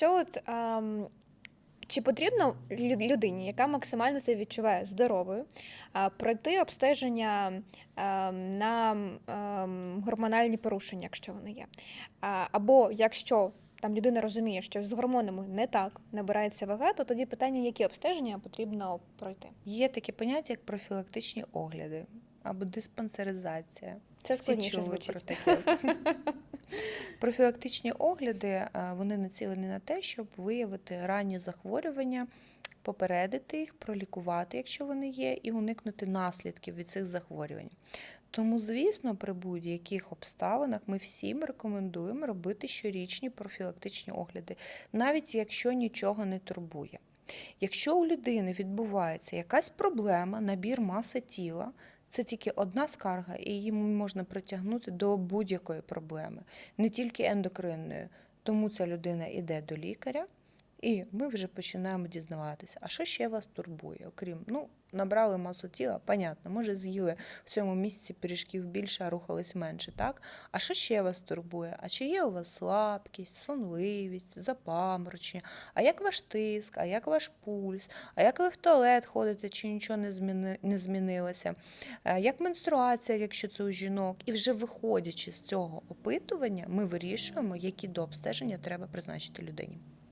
якщо от ем, чи потрібно людині, яка максимально себе відчуває здоровою, а, пройти обстеження ем, на ем, гормональні порушення, якщо вони є? А, або якщо там людина розуміє, що з гормонами не так, набирається вага, то тоді питання, які обстеження потрібно пройти. Є таке поняття, як профілактичні огляди або диспансеризація. Це складніше звучить. Профілактичні огляди е, вони націлені на те, щоб виявити ранні захворювання, попередити їх, пролікувати, якщо вони є, і уникнути наслідків від цих захворювань. Тому, звісно, при будь-яких обставинах ми всім рекомендуємо робити щорічні профілактичні огляди, навіть якщо нічого не турбує. Якщо у людини відбувається якась проблема, набір маси тіла, це тільки одна скарга, і її можна притягнути до будь-якої проблеми, не тільки ендокринної. Тому ця людина йде до лікаря, і ми вже починаємо дізнаватися, а що ще вас турбує, окрім ну, набрали масу тіла, понятно, може з'їли в цьому місяці пиріжків більше, а рухались менше, так? А що ще вас турбує? А чи є у вас слабкість, сонливість, запаморочення? А як ваш тиск, а як ваш пульс, а як ви в туалет ходите, чи нічого не, зміни, не змінилося? Е, Як менструація, якщо це у жінок? І вже виходячи з цього опитування, ми вирішуємо, які до обстеження треба призначити людині.